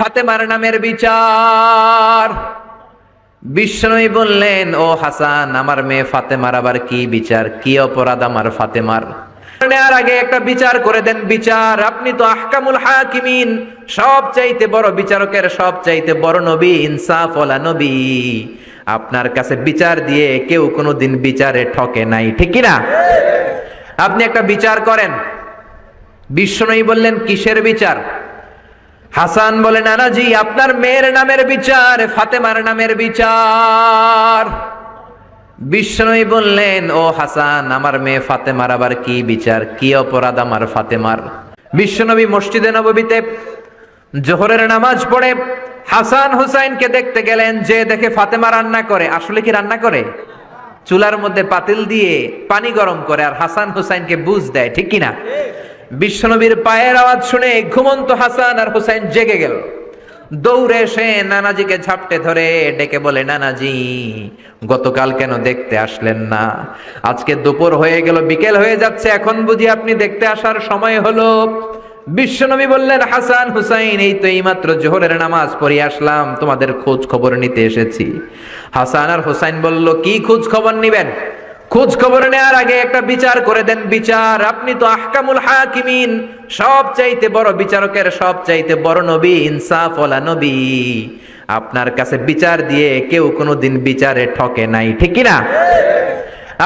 ফাতেমার নামের বিচার। বিষ্ণুই বললেন, ও হাসান, আমার মেয়ে ফাতেমার আবার কি বিচার? কি অপরাধ আমার ফাতেমার? নেওয়ার আগে একটা বিচার করে দেন। বিচার, আপনি তো আহকামুল হাকিমিন সব চাইতে বড় বিচারকের সব চাইতে বড় নবী ইনসাফ ওলা নবী। আপনার কাছে বিচার দিয়ে কেউ কোনোদিন বিচারে ঠকে নাই, ঠিক না আপনি একটা বিচার করেন। বিষ্ণুই বললেন, কিসের বিচার? হাসান বলে, নানাজি, আপনার মেয়ের নামের বিচার, ফাতেমার নামের বিচার। বিষ্ণুই বললেন, ও হাসান, আমার মেয়ে ফাতেমার আবার কি বিচার? কি অপরাধ আমার ফাতেমার? বিশ্বনবী মসজিদে নববীতে জোহরের নামাজ পড়ে হাসান হুসাইনকে দেখতে গেলেন, যে দেখে ফাতেমা রান্না করে। আসলে কি রান্না করে? চুলার মধ্যে পাতিল দিয়ে পানি গরম করে, আর হাসান হুসাইনকে বুঝ দেয়, ঠিক কিনা? বিশ্বনবীর পায়ের আওয়াজ শুনে ঘুমন্ত হাসান আর হুসাইন জেগে গেল। দৌড়ে এসে নানাজিকে ঝাপটে ধরে ডেকে বলে, নানাজি, গতকাল কেন দেখতে আসলেন না? আজকে দুপুর হয়ে গেল, বিকেল হয়ে যাচ্ছে, এখন বুঝি আপনি দেখতে আসার সময় হলো। বিশ্বনবী বললেন, হাসান, হুসাইন, এই তো এইমাত্র জোহরের নামাজ পড়ে আসলাম, তোমাদের খোঁজ খবর নিতে এসেছি। হাসান আর হুসাইন বলল, কি খোঁজ খবর নিবেন? খোঁজ খবর নেওয়ার আগে একটা বিচার করে দেন। বিচার, আপনি তো আহকামুল হাকিমিন সব চাইতে বড় বিচারকের সব চাইতে বড় নবী ইনসাফ ওলা নবী। আপনার কাছে বিচার দিয়ে কেউ কোনোদিন বিচারে ঠকে নাই, ঠিক না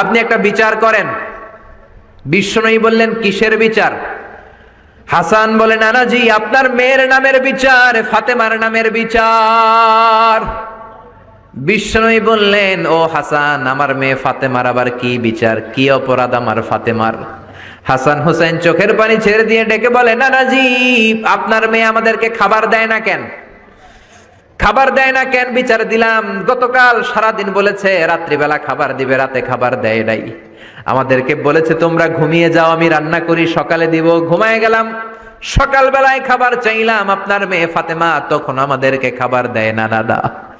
আপনি একটা বিচার করেন। বিষ্ণুই বললেন, কিসের বিচার? হাসান বলে, নানাজি, আপনার মেয়ের নামের বিচার, ফাতেমার নামের বিচার। বিষ্ণুই বললেন, ও হাসান, আমার মেয়ে ফাতেমার আবার কি বিচার? কি অপরাধ আমার ফাতেমার? হাসান হোসেন চোখের পানি ছেড়ে দিয়ে ডেকে বলে নানাজি আপনার মেয়ে আমাদেরকে খাবার দেয় না কেন? খাবার দেয় না কেন? বিচার দিলাম। গতকাল সারাদিন বলেছে, রাত্রিবেলা খাবার দিবে, রাতে খাবার দেয় নাই। আমাদেরকে বলেছে, তোমরা ঘুমিয়ে যাও, আমি রান্না করি, সকালে দিব। ঘুমায় গেলাম। সকালবেলায় খাবার চাইলাম, আপনার মেয়ে ফাতেমা তখন আমাদেরকে খাবার দেয়। না দাদা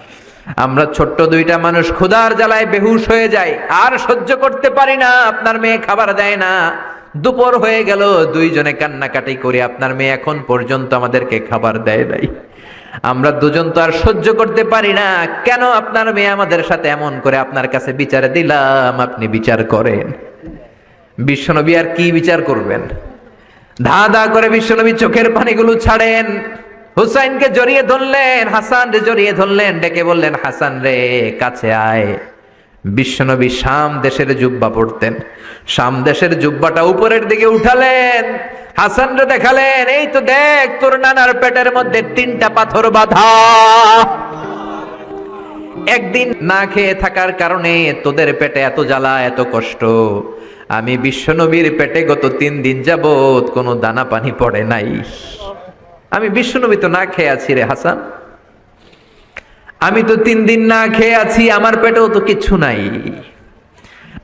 আমরা ছোট্ট দুইটা মানুষ ক্ষুধার জ্বালায় বেহুশ হয়ে যায় আর সহ্য করতে পারি না, আপনার মেয়ে খাবার দেয় না। দুপুর হয়ে গেল, দুইজনে কান্নাকাটি করে আপনার মেয়ে এখন পর্যন্ত আমাদেরকে খাবার দেয় নাই। আমরা দুজন তো আর সহ্য করতে পারি না, কেন আপনার মেয়ে আমাদের সাথে এমন করে আপনার কাছে বিচারে দিলাম, আপনি বিচার করেন। বিশ্বনবী আর কি বিচার করবেন? ধা ধা করে বিশ্বনবী চোখের পানিগুলো ছাড়েন হুসাইনকে জড়িয়ে ধরলেন হাসান রে জড়িয়ে ধরলেন, ডেকে বললেন, হাসান রে, কাছে আয়। বিশ্বনবী শাম দেশের জুব্বা পড়তেন। শাম দেশের জুব্বাটা উপরের দিকে উঠালেন হাসান রে দেখালেন, এই তো দেখ, তোর নানার পেটের মধ্যে তিনটা পাথর বাঁধা। একদিন না খেয়ে থাকার কারণে তোদের পেটে এত জ্বালা, এত কষ্ট। আমি বিশ্বনবীর পেটে গত তিন দিন যাবৎ কোনো দানা পানি পড়ে নাই। আমি বিশ্বনবী তো না খেয়ে আছি রে হাসান। আমি তো তিন দিন না খেয়ে আছি, আমার পেটেও তো কিছু নাই।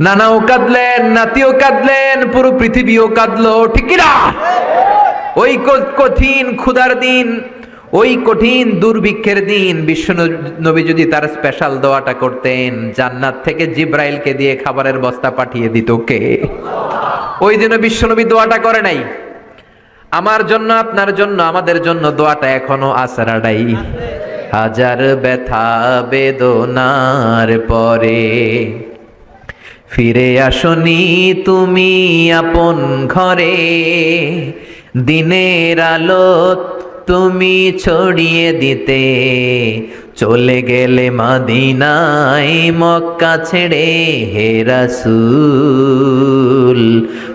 নানাও কাঁদলেন, নাতিও কাঁদলেন, পুরো পৃথিবীও কাঁদলো, ঠিক ওই কঠিন ক্ষুধার দিন, ওই কঠিন দুর্ভিক্ষের দিন বিশ্ব নবী যদি তার স্পেশাল দোয়াটা করতেন, জান্নাত থেকে জিব্রাইলকে দিয়ে খাবারের বস্তা পাঠিয়ে দিত কে? ওই দিনও বিশ্বনবী দোয়াটা করে নাই। আমার জন্য, আপনার জন্য, আমাদের জন্য দোয়াটা এখনও আসারাডাই হাজার ব্যথা, বেদনার পরে। ফিরে আসনি তুমি আপন ঘরে। দিনের আলো তুমি ছড়িয়ে দিতে। চলে গেলে মাদিনায় মক্কা ছেড়ে হে রাসূল।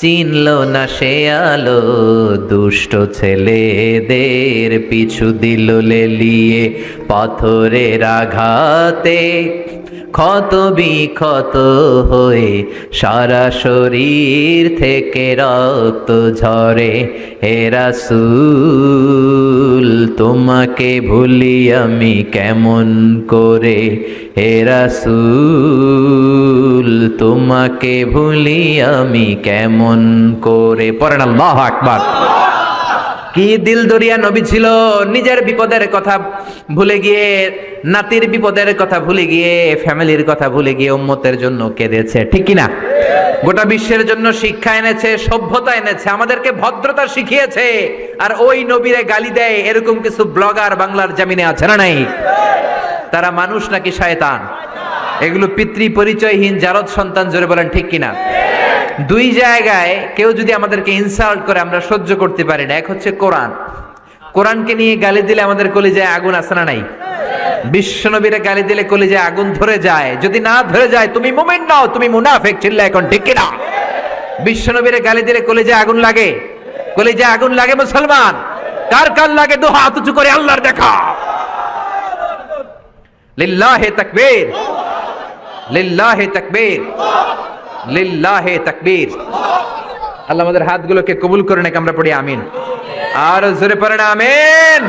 চিনল না সে আলো দুষ্ট ছেলেদের পিছু দিল লেলিয়ে পাথরের আঘাতে। ক্ষত বিক্ষত হয়ে সারা শরীর থেকে রক্ত ঝরে। হে রাসূল রাসূল, তোমাকে ভুলি আমি কেমন করে? হে রাসূল, তোমাকে ভুলি আমি কেমন করে? পড়েন আল্লাহু আকবার। কি দিল দরিয়া নবী ছিল? নিজের বিপদের কথা ভুলে গিয়ে, নাতির বিপদের কথা ভুলে গিয়ে, ফ্যামিলির কথা ভুলে গিয়ে উম্মতের জন্য কেঁদেছে। ঠিক কি না গোটা বিশ্বের জন্য শিক্ষা এনেছে, সভ্যতা এনেছে, আমাদেরকে ভদ্রতা শিখিয়েছে। আর ওই নবীরে গালি দেয়, এরকম কিছু ব্লগার বাংলার জামিনে আছে না নাই? তারা মানুষ নাকি শয়তান? এগুলো পিতৃ পরিচয়হীন জারদ সন্তান, জোরে বলেন, ঠিক কিনা? দুই জায়গায় কেউ যদি আমাদেরকে ইনসাল্ট করে, আমরা সহ্য করতে পারি না। এক হচ্ছে কোরআন। কোরআনকে নিয়ে গালি দিলে আমাদের কলিজায় আগুন আসে না নাই? বিশ্বনবীরে গালি দিলে কলিজায় আগুন ধরে যায়। যদি না ধরে যায়, তুমি মুমিন নাও, তুমি মুনাফেক চিল্লা এখন ঠিক কিনা? বিশ্বনবীরে গালি দিলে কলিজায় আগুন লাগে। কলে কলিজায় আগুন লাগে মুসলমান। কার কার লাগে? দু হাত উঁচু করে আল্লাহর দেখা। লিল্লাহে তাকবীর। লিল্লাহে তাকবীর। লিল্লাহে তাকবীর। আল্লাহ আমাদের হাতগুলোকে কবুল করে নাকি, আমরা পড়ি আমিন। আর জোরে পড়েন আমিন।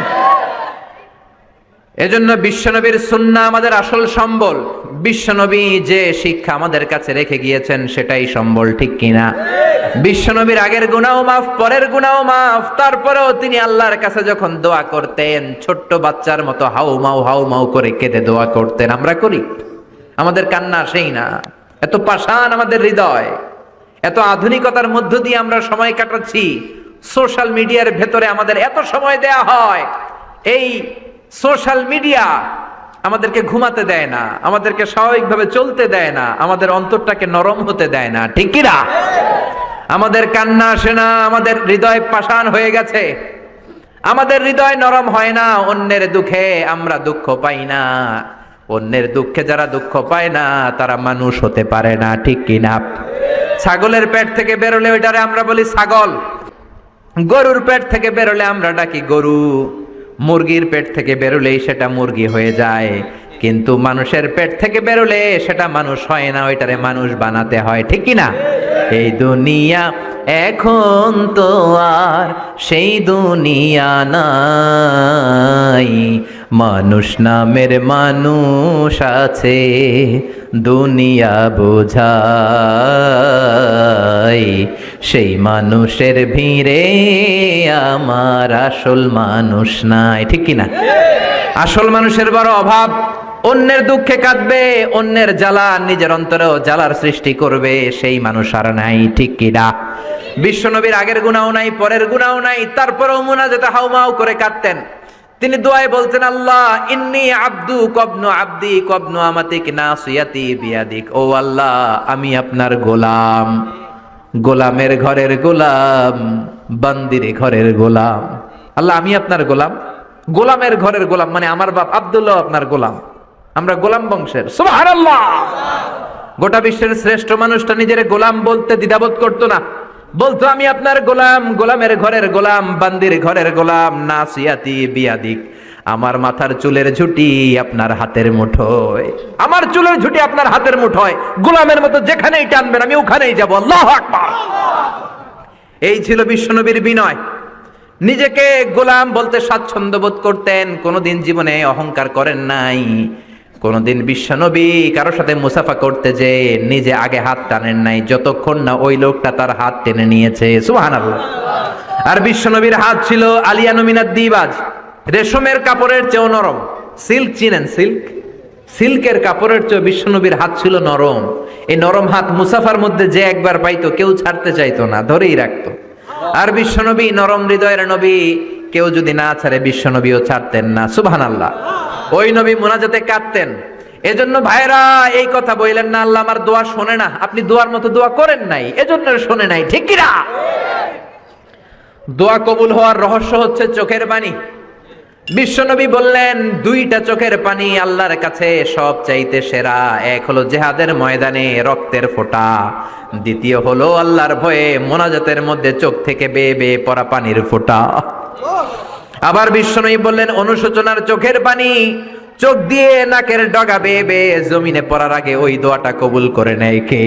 এজন্য বিশ্বনবীর সুন্নাহ আমাদের আসল সম্বল। বিশ্বনবী যে শিক্ষা আমাদের কাছে রেখে গিয়েছেন, সেটাই সম্বল, ঠিক কিনা? বিশ্বনবীর আগের গুনাও মাফ, পরের গুনাও মাফ। তারপরেও তিনি আল্লাহর কাছে যখন দোয়া করতেন, ছোট্ট বাচ্চার মতো হাউ মাউ হাউ মাউ করে কেঁদে দোয়া করতেন। আমরা করি। আমাদের কান্না সেই না। এত পাষাণ আমাদের হৃদয়, এত আধুনিকতার মধ্য দিয়ে আমরা সময় কাটাচ্ছি, সোশ্যাল মিডিয়ার ভেতরে আমাদের এত সময় দেয়া হয়, এই সোশ্যাল মিডিয়া আমাদেরকে ঘুমাতে দেয় না, আমাদেরকে স্বাভাবিকভাবে চলতে দেয় না, আমাদের অন্তরটাকে নরম হতে দেয় না, ঠিক কিনা আমাদের কান্না আসে না, আমাদের হৃদয় পাষাণ হয়ে গেছে, আমাদের হৃদয় নরম হয় না, অন্যের দুঃখে আমরা দুঃখ পাই না। অন্যের দুঃখে যারা দুঃখ পায় না, তারা মানুষ হতে পারে না, ঠিক কিনা ছাগলের পেট থেকে বেরোলে ওইটারে আমরা বলি ছাগল। গরুর পেট থেকে বেরোলে আমরা ডাকি গরু। মুরগির পেট থেকে বেরোলেই সেটা মুরগি হয়ে যায়। কিন্তু মানুষের পেট থেকে বেরোলে সেটা মানুষ হয় না, ওইটারে মানুষ বানাতে হয়, ঠিক কি না? এই দুনিয়া এখন তো আর সেই দুনিয়া নাই। মানুষ নামের মানুষ আছে, দুনিয়া বোঝাই সেই মানুষের ভিড়ে আমার আসল মানুষ নাই, ঠিক কি না আসল মানুষের বড় অভাব, অন্যের দুঃখে কাঁদবে, অন্যের জ্বালা নিজের অন্তরেও জ্বালার সৃষ্টি করবে, সেই মানুষ আর নাই, ঠিক কিনা? বিশ্বনবীর আগের গুণাও নাই, পরের গুণাও নাই, তারপরেও মুনাজাতে হাউমাউ করে কাঁদতেন। তিনি দোয়ায় বলছেন, আল্লাহ, ইন্নি আব্দু কবনু আব্দি কবনু আমাতিক নাসিয়াতি বিয়াদিক। ও আল্লাহ, আমি আপনার গোলাম। গোলামের ঘরের গোলাম, বান্দিরে ঘরের গোলাম। আল্লাহ, আমি আপনার গোলাম? গোলামের ঘরের গোলাম মানে আমার বাপ আব্দুল্লাহ আপনার গোলাম। আমরা গোলাম বংশের। সুবহানাল্লাহ! গোটা বিশ্বের শ্রেষ্ঠ মানুষটা নিজের গোলাম বলতে দ্বিধাবোধ করতো না। বলতো, আমি আপনার গোলাম, গোলামের ঘরের গোলাম, বান্দির ঘরের গোলাম, নাসিয়াতি বিয়াদিক। আমার মাথার চুলের ঝুটি আপনার হাতের মুঠোয়। আমার চুলের ঝুটি আপনার হাতের মুঠোয়। গোলামের মতো যেখানেই টানবেন, আমি ওখানেই যাব। আল্লাহ আকবার। এই ছিল বিশ্বনবীর বিনয়। নিজেকে গোলাম বলতে স্বাচ্ছন্দ্য বোধ করতেন, কোনোদিন জীবনে অহংকার করেন নাই। কোনোদিন বিশ্বনবী কারোর সাথে মুসাফা করতে যে নিজে আগে হাত টানেন নাই, যতক্ষণ না ওই লোকটা তার হাত টেনে নিয়েছে। সুহান আর বিশ্বনবীর হাত ছিল আলিয়া নমিনার দিবাজ। রেশমের কাপড়ের চেয়েও নরম। সিল্ক চিনেন, সিল্ক? সিল্কের কাপড়ের চেয়ে বিশ্বনবীর হাত ছিল নরম। এই নরম হাত মুসাফার মধ্যে যে একবার পাইতো, কেউ ছাড়তে চাইতো না, ধরেই রাখতো। আর বিশ্বনবী নরম হৃদয়ের নবী কেউ যদি না ছাড়ে বিশ্বনবীও ছাড়তেন না। সুবহান আল্লাহ ওই নবী মোনাজাতে কাঁদতেন। এজন্য ভাইরা এই কথা বললেন না, আল্লাহ আমার দোয়া শোনে না। আপনি দোয়ার মতো দোয়া করেন নাই, এজন্য শোনে নাই, ঠিক কিনা দোয়া কবুল হওয়ার রহস্য হচ্ছে চোখের পানি। বিশ্বনবী বললেন, দুইটা চোখের পানি আল্লাহর কাছে সব চাইতে সেরা। এক হলো জেহাদের ময়দানে রক্তের ফোঁটা। দ্বিতীয় হলো আল্লাহর ভয়ে মোনাজাতের মধ্যে চোখ থেকে বেয়ে বেয়ে পড়া পানির ফোঁটা। আবার বিশ্বনবী বললেন, অনুশোচনার চোখের পানি চোখ দিয়ে নাকের ডগা বেয়ে বেয়ে জমিনে পড়ার আগে ওই দোয়াটা কবুল করে নেয় কে?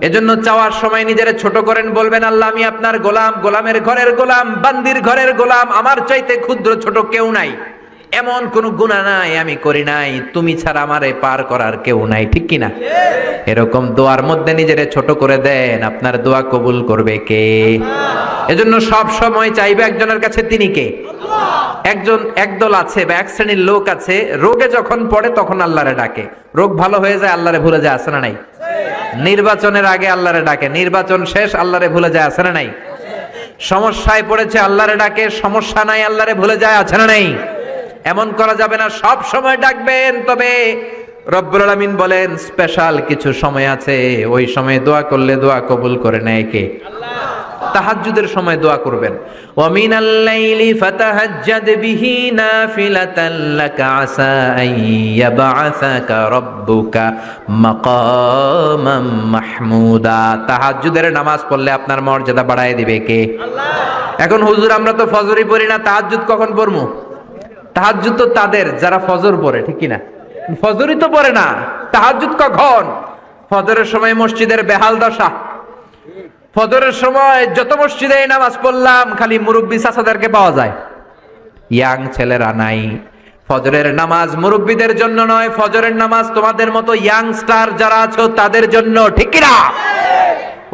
এজন্য চাওয়ার সময় নিজেরা ছোট করেন, বলবেন, আল্লাহ, আমি আপনার গোলাম, গোলামের ঘরের গোলাম, বান্দির ঘরের গোলাম, আমার চাইতে ক্ষুদ্র ছোট কেউ নাই। এমন কোন গুণা নাই, আমি করি নাই, তুমি ছাড়া আমারে পার করার কেউ নাই, ঠিক কিনা? এরকম দোয়ার মধ্যে নিজেরে ছোট করে দেন, আপনার দোয়া কবুল করবে কে? এজন্য সব সময় চাইবে একজনের কাছে, তিনি কে? একজন, একদল আছে বা এক শ্রেণির লোক আছে, রোগে যখন পড়ে তখন আল্লাহরে ডাকে। রোগ ভালো হয়ে যায়, আল্লাহরে ভুলে যায় আসে না নাই? নির্বাচনের আগে আল্লাহরে ডাকে, নির্বাচন শেষ, আল্লাহরে ভুলে যায় আসে না নাই? সমস্যায় পড়েছে, আল্লাহরে ডাকে, সমস্যা নাই, আল্লাহরে ভুলে যায়, আছে না নাই? এমন করা যাবে না সব সময় ডাকবেন। তবে রব্বুল আলামিন বলেন স্পেশাল কিছু সময় আছে ওই সময় দোয়া করলে দোয়া কবুল করে নেয় কে? তাহাজ্জুদের সময় দোয়া করবেন। ওয়া মিনাল লাইলি ফাতাহাজ্জাদ বিহি নাফিলাতান লাকা আসা আন ইয়াবআসাকা রাব্বুকা মাকামাম মাহমুদা। তাহাজ্জুদের নামাজ পড়লে আপনার মর্যাদা বাড়ায় দিবে কে? এখন হুজুর আমরা তো ফজরই পড়ি না তাহাজ্জুদ কখন পড়মু? তাহাজ্জুদ তো তাদের, যারা ফজর পড়ে, ঠিক কি না ফজরই তো পড়ে না, তাহাজ্জুদ কখন? ফজরের সময় মসজিদের বেহাল দশা। ফজরের সময় যত মসজিদে নামাজ পড়লাম, খালি মুরব্বী চাচাদেরকে পাওয়া যায়। ইয়াং ছেলেরা নাই। ফজরের নামাজ মুরব্বীদের জন্য নয়, ফজরের নামাজ তোমাদের মতো ইয়াংস্টার যারা আছো, তাদের জন্য, ঠিক কিনা?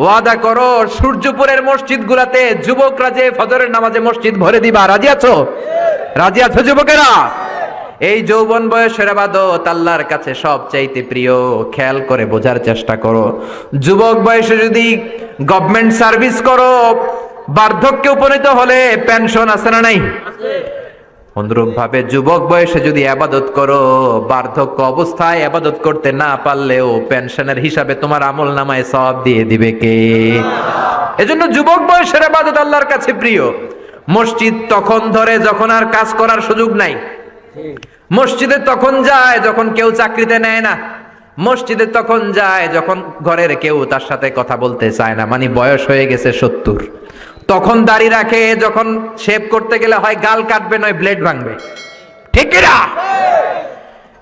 ওয়াদা করো, সূর্যপুরের মসজিদ গুলাতে যুবকরা যে ফজরের নামাজে মসজিদ ভরে দিবা, রাজি আছো? রাজি আছো যুবকেরা? এই যৌবন বয়সের আবাদত আল্লাহর কাছে সব চাইতে প্রিয়। খেয়াল করে বোঝার চেষ্টা করো। যুবক বয়সে যদি গভর্নমেন্ট সার্ভিস করো, বার্ধক্যে উপনীত হলে পেনশন আছে না নাই? অনুরূপ ভাবে যুবক বয়সে যদি আবাদত করো, বার্ধক্য অবস্থায় আবাদত করতে না পারলেও পেনশনের হিসাবে তোমার আমল নামায় সব দিয়ে দিবে কে? এজন্য যুবক বয়সের আবাদত আল্লাহর কাছে প্রিয়। মসজিদ তখন ধরে যখন আর কাজ করার সুযোগ নাই। মসজিদে তখন যায় যখন কেউ চাকরিতে নেয় না। মসজিদে তখন যায় যখন ঘরের কেউ তার সাথে কথা বলতে চায় না মানে বয়স হয়ে গেছে সত্তর। তখন দাড়ি রাখে, যখন শেভ করতে গেলে হয় গাল কাটবে, নয় ব্লেড ভাঙবে। ঠিক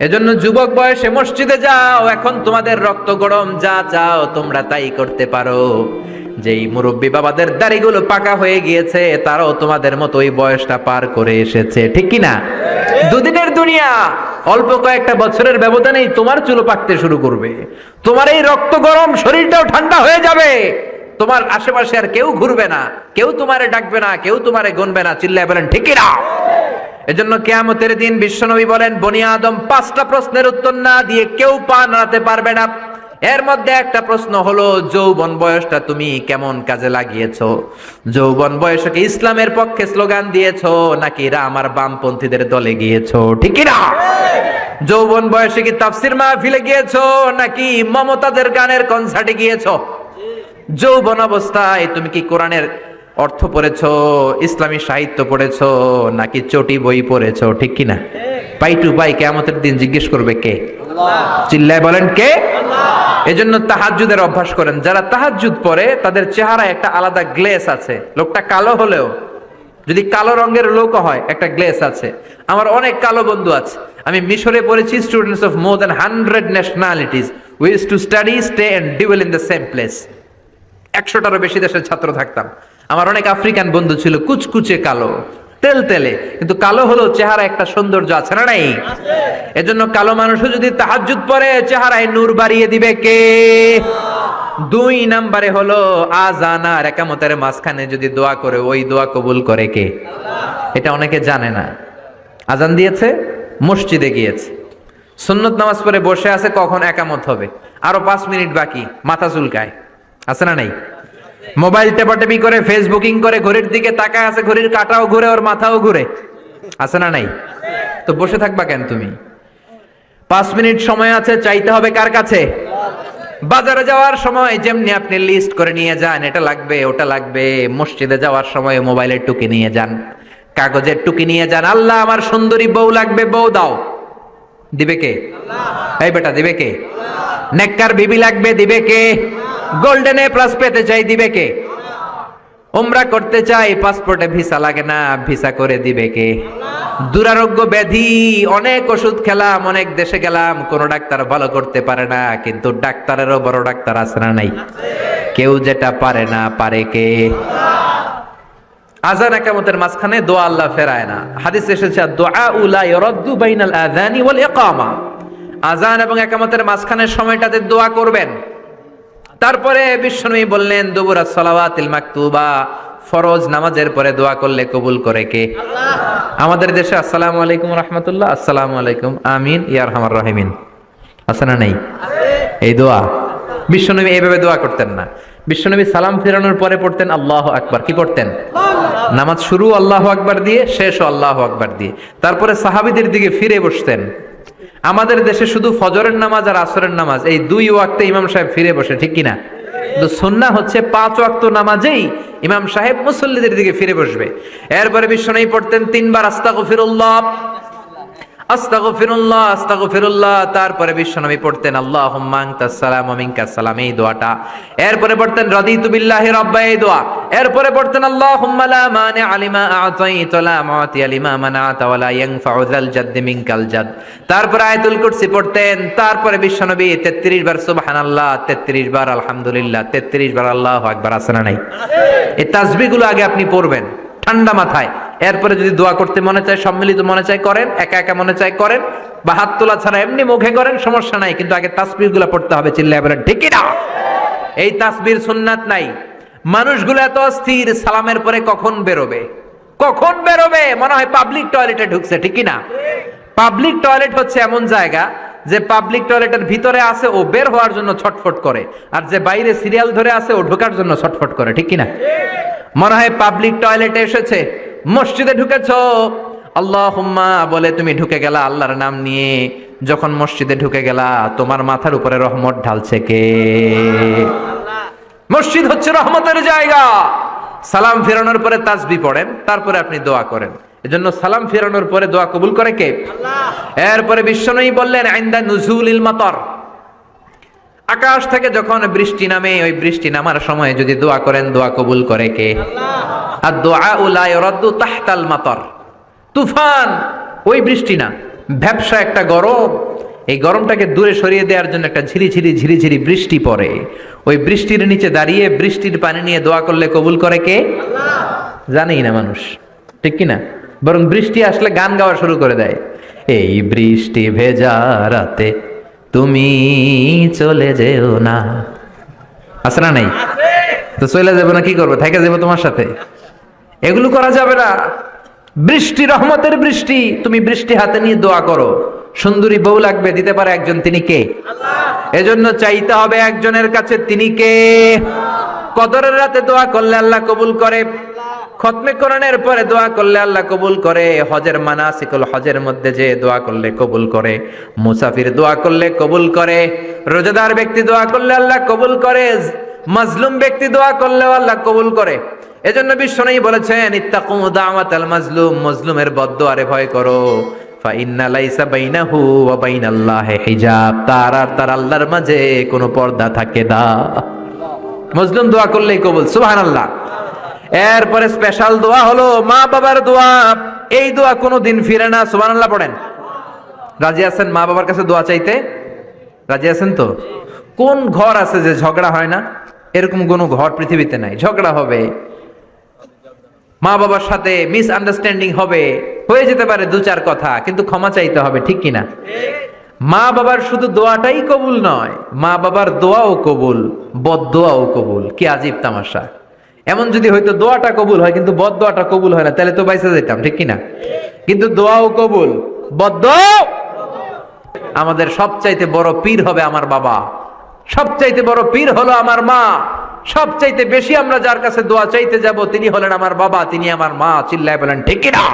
এজন্য যুবক বয়সে মসজিদে যাও, এখন তোমাদের রক্ত গরম, যা চাও তোমরা তাই করতে পারো। যেই মুরব্বী বাবাদের দাড়িগুলো পাকা হয়ে গিয়েছে, তারাও তোমাদের মতো ওই বয়সটা পার করে এসেছে। ঠিক কি না দুদিনের দুনিয়া, অল্প কয়েকটা বছরের ব্যবধানেই তোমার চুলো পাকতে শুরু করবে। তোমার এই রক্ত গরম শরীরটাও ঠান্ডা হয়ে যাবে। তোমার আশেপাশে আর কেউ ঘুরবে না, কেউ তোমারে ডাকবে না, কেউ তোমারে গুনবে না। চিল্লায় বলেন ঠিকই না এজন্য কেয়ামতের দিন বিশ্বনবী বলেন, বনি আদম পাঁচটা প্রশ্নের উত্তর না দিয়ে কেউ পা নাড়াতে পারবে না। এর মধ্যে একটা প্রশ্ন হলো যৌবন বয়সটা তুমি কেমন কাজে লাগিয়েছ? যৌবন বয়সকে ইসলামের পক্ষে স্লোগান দিয়েছ নাকি রাম আর বামপন্থীদের দলে গিয়েছো? ঠিক না যৌবন বয়সে কি তাফসির মাহফিলে গিয়েছো নাকি মমতাদের গানের কনসার্টে গিয়েছ? যৌবন অবস্থায় তুমি কি কোরআনের অর্থ পড়েছো ইসলামী সাহিত্য পড়েছো নাকি চটি বই পড়েছো? ঠিক কি না পাই টু পাই কেমতের দিন জিজ্ঞেস করবে কে? চিল্লায় বলেন কে? এজন্য তাহাজ্জুদের অভ্যাস করেন। যারা তাহাজ্জুদ পড়ে তাদের চেহারায় একটা আলাদা গ্লেস আছে। লোকটা কালো হলেও, যদি কালো রঙের লোক হয়, একটা গ্লেস আছে। আমার অনেক কালো বন্ধু আছে। আমি মিশরে পড়েছি students of more than hundred nationalities wish to study stay and dwell in the same place একশোটারও বেশি দেশের ছাত্র থাকতাম। আমার অনেক আফ্রিকান বন্ধু ছিল, কুচকুচে কালো। তেল তেলে, কিন্তু কালো হলেও চেহারা একটা সৌন্দর্য আছে না নাই? এজন্য কালো মানুষও যদি তাহাজ্জুদ পরে, চেহারায় নূর বাড়িয়ে দিবে কে? দুই নাম্বারে হলো আজানা একামতের মাঝখানে যদি দোয়া করে, ওই দোয়া কবুল করে কে? এটা অনেকে জানে না। আজান দিয়েছে, মসজিদে গিয়েছে। সুন্নত নামাজ পরে বসে আছে, কখন একামত হবে? আরও পাঁচ মিনিট বাকি, মাথা চুলকায়। আছে না নাই? মোবাইল টেপাটেপি করে, ফেসবুকিং করে, ঘড়ির দিকে তাকায় আছে, ঘড়ির কাটাও ঘুরে, ওর মাথাও ঘুরে। আছে না নাই? তো বসে থাকবা কেন তুমি? পাঁচ মিনিট সময় আছে, চাইতে হবে কার কাছে? বাজারে যাওয়ার সময় যেমনি আপনি লিস্ট করে নিয়ে যান, এটা লাগবে, ওটা লাগবে। মসজিদে যাওয়ার সময় মোবাইলের টুকি নিয়ে যান, কাগজের টুকি নিয়ে যান। আল্লাহ, আমার সুন্দরী বউ লাগবে, বউ দাও। দিবে কে? এই বেটা, দিবে কে? নেককার বিবি লাগবে, দিবে কে? গোল্ডেন এ প্লাস পেতে চাই দিবে কে? ওমরা করতে চাই পাসপোর্টে ভিসা লাগে না ভিসা করে দিবে কে? দুরারোগ্য ব্যাধি, অনেক ওষুধ খেলাম, অনেক দেশে গেলাম, কোন ডাক্তার ভালো করতে পারে না, কিন্তু ডাক্তারেরও বড় ডাক্তার আছে না নাই? কেউ যেটা পারে না, পারে কে? আজান একামতের মাঝখানে দোয়া আল্লাহ ফেরায় না। হাদিস এসেছে, দোয়া উলা ইরাদ্দু বাইনাল আযানি ওয়াল ইকামা। আজান এবং একামতের মাঝখানে সময়টাতে দোয়া করবেন। তারপরে বিশ্বনবী বললেন দুবুরা সালাওয়াতিল মাকতুবা ফরজ নামাজের পরে দোয়া করলে কবুল করে কে? আমাদের দেশে আসসালামু আলাইকুম রহমতুল্লাহ আসসালামু আলাইকুম আমিন ইয়ার হামার রাহিমিন। আছে না নাই? এই দোয়া? বিশ্বনবী এইভাবে দোয়া করতেন না। বিশ্বনবী সালাম ফেরানোর পরে পড়তেন আল্লাহ আকবার। কি করতেন নামাজ শুরু আল্লাহ আকবার দিয়ে শেষ আল্লাহ আকবার দিয়ে। তারপরে সাহাবিদের দিকে ফিরে বসতেন। আমাদের দেশে শুধু ফজরের নামাজ আর আসরের নামাজ, এই দুই ওয়াক্তে ইমাম সাহেব ফিরে বসে, ঠিক কিনা? সুন্নাহ হচ্ছে পাঁচ ওয়াক্ত নামাজেই ইমাম সাহেব মুসল্লিদের দিকে ফিরে বসবে। এরপরে বিশ্বনবী পড়তেন তিনবার আস্তাগফিরুল্লাহ। আস্তাগফিরুল্লাহ আস্তাগফিরুল্লাহ। তারপরে বিশ্বনবী পড়তেন, আল্লাহুম্মা আনতাস সালাম ওয়া মিনকাস সালাম এই দোয়াটা। এরপরে পড়তেন, রাদিতু বিল্লাহি রাব্বা এই দোয়া। এরপরে পড়তেন, আল্লাহুম্মা লা মানি আলিমা আতাইত, লা মুআতি আলিমা মানাত, ওয়া লা ইয়ানফাউ যাল জাদ্দি মিনকাল জাদ তারপরে আয়াতুল কুরসি পড়তেন, তারপরে বিশ্বনবী 33 বার, সুবহানাল্লাহ 33 বার, আলহামদুলিল্লাহ 33 বার, আল্লাহু আকবার, আছে না নাই? এই তাসবিহগুলো আগে আপনি পড়বেন, ঠান্ডা মাথায়। এরপরে যদি দোয়া করতে মনে চায়, সম্মিলিত মনে চায়, করেন, একা একা মনে চায়, করেন। বা হাত তোলা ছাড়া এমনি মুখে করেন, সমস্যা নাই, কিন্তু আগে তাসবিরগুলা পড়তে হবে, চিল্লায় বলেন ঠিকই না এই তাসবির সুন্নাত নাই। মানুষগুলো এত অস্থির, সালামের পরে কখন বেরোবে? কখন বেরোবে? মনে হয় পাবলিক টয়লেটে ঢুকছে ঠিকই না পাবলিক টয়লেট হচ্ছে এমন জায়গা যে পাবলিক টয়লেটের ভিতরে আছে, ও বের হওয়ার জন্য ছটফট করে, আর যে বাইরে সিরিয়াল ধরে আছে, ও ঢোকার জন্য ছটফট করে, ঠিক কিনা? মনে হয় পাবলিক টয়লেটে এসেছে মসজিদে ঢুকেছ? আল্লাহ বলে তুমি ঢুকে গেলা আল্লাহর নাম নিয়ে। যখন মসজিদে ঢুকে গেলা তোমার মাথার উপরে রহমত ঢালছে কে? মসজিদ হচ্ছে রহমতের জায়গা। সালাম ফেরানোর পরে তাসবি পড়েন তারপরে আপনি দোয়া করেন। এজন্য সালাম ফেরানোর পরে দোয়া কবুল করে কে? এরপরে বিশ্বনবী বললেন আইন্দা নুজুলিল মাতর। আকাশ থেকে যখন বৃষ্টি নামে ওই বৃষ্টি নামার সময় যদি দোয়া করেন দোয়া কবুল করে কে? আর দোয়া উলাই রদ্দু তাহতাল মাতর। তুফান ওই বৃষ্টি না। ব্যবসা একটা গরম। এই গরমটাকে দূরে সরিয়ে দেওয়ার জন্য একটা ঝিরিঝিরি ঝিরিঝিরি বৃষ্টি পড়ে। ওই বৃষ্টির নিচে দাঁড়িয়ে বৃষ্টির পানি নিয়ে দোয়া করলে কবুল করে কে? জানেই না মানুষ। ঠিক কি না? বরং বৃষ্টি আসলে গান গাওয়া শুরু করে দেয়। এই বৃষ্টি ভেজা রাতে তুমি চলে যেও না। না নাই? তো চলে যাব না কি করব? থেকে যাব তোমার সাথে? এগুলো করা যাবে না। বৃষ্টি, রহমতের বৃষ্টি, তুমি বৃষ্টি হাতে নিয়ে দোয়া করো। সুন্দরী বউ লাগবে, দিতে পারে একজন, তিনি কে? এজন্য চাইতে হবে একজনের কাছে, তিনি কে? কদরের রাতে দোয়া করলে আল্লাহ কবুল করে। খতমে কোরআনের পরে দোয়া করলে আল্লাহ কবুল করে। হজের মানাসিকুল হজের মধ্যে যে দোয়া করলে কবুল করে। মুসাফির দোয়া করলে কবুল করে। রোজাদার ব্যক্তি দোয়া করলে আল্লাহ কবুল করে। মাজলুম ব্যক্তি দোয়া করলেও আল্লাহ কবুল করে। এজন্য বিশ্বনবী বলেছেন ইত্তাকু দাওয়াতাল মাজলুম মজলুমের বদদোয়ারে ভয় করো। হিজাব। তার আর তার আল্লাহর মাঝে কোনো পর্দা থাকে না। মজলুম দোয়া করলেই কবুল। সুবহানাল্লাহ। এরপরে স্পেশাল দোয়া হলো মা বাবার দোয়া। এই দোয়া কোনো দিন ফিরে না, সুবহানাল্লাহ পড়েন। রাজি আছেন মা বাবার কাছে দোয়া চাইতে? রাজি আছেন তো? কোন ঘর আছে যে ঝগড়া হয় না? এরকম কোনো ঘর পৃথিবীতে নাই, ঝগড়া হবে। মা বাবার সাথে মিস আন্ডারস্ট্যান্ডিং হবে। হয়ে যেতে পারে দু চার কথা, কিন্তু ক্ষমা চাইতে হবে, ঠিক কিনা? মা বাবার শুধু দোয়াটাই কবুল নয়, মা বাবার দোয়াও কবুল বদ দোয়াও কবুল। কি আজীব তামাশা। এমন যদি হয়তো দোয়াটা কবুল হয়, কিন্তু বদ দোয়াটা কবুল হয় না, তাহলে তো বাইসে যেতাম ঠিক কিনা? কিন্তু দোয়াও কবুল। বদ আমাদের সবচাইতে বড় পীর হবে আমার বাবা। সবচাইতে বড় পীর হলো আমার মা। সবচাইতে বেশি আমরা যার কাছে দোয়া চাইতে যাব, তিনি হলেন আমার বাবা, তিনি আমার মা, চিল্লায় বলেন, ঠিক কিনা?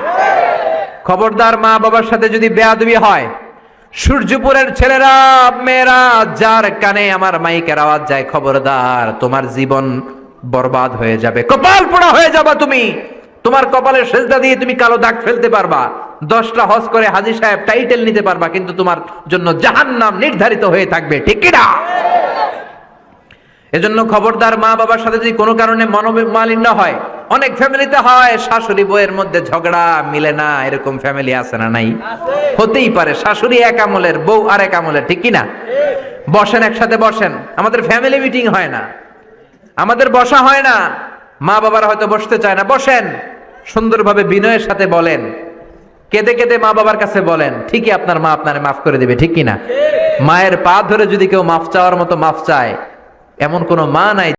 খবরদার মা বাবার সাথে যদি বেয়াদবি হয়, সূর্যপুরের ছেলেরা, মেয়েরা, যার কানে আমার মাইকের আওয়াজ যায়, খবরদার, তোমার জীবন বরবাদ হয়ে যাবে, কপাল পোড়া হয়ে যাবা তুমি। তোমার কপালের সেজদা দিয়ে তুমি কালো দাগ ফেলতে পারবা। দশটা হজ করে হাজি সাহেব টাইটেল নিতে পারবা, কিন্তু তোমার জন্য জাহান্নাম নির্ধারিত হয়ে থাকবে, ঠিক কিনা এজন্য খবরদার মা বাবার সাথে যদি কোনো কারণে মনোমালিন্য হয়, অনেক ফ্যামিলিতে হয়, শাশুড়ি বইয়ের মধ্যে ঝগড়া মিলে না, এরকম ফ্যামিলি আছে না নাই? হতেই পারে, শাশুড়ি এক আমলের, বউ আর এক আমলের, ঠিক কিনা বসেন, একসাথে বসেন। আমাদের ফ্যামিলি মিটিং হয় না। আমাদের বসা হয় না। মা বাবারা হয়তো বসতে চায় না। বসেন। সুন্দরভাবে বিনয়ের সাথে বলেন। কেঁদে কেঁদে মা বাবার কাছে বলেন, ঠিকই আপনার মা আপনার মাফ করে দিবে, ঠিক কিনা? মায়ের পা ধরে যদি কেউ মাফ চাওয়ার মতো মাফ চায়, এমন কোনো মা নাই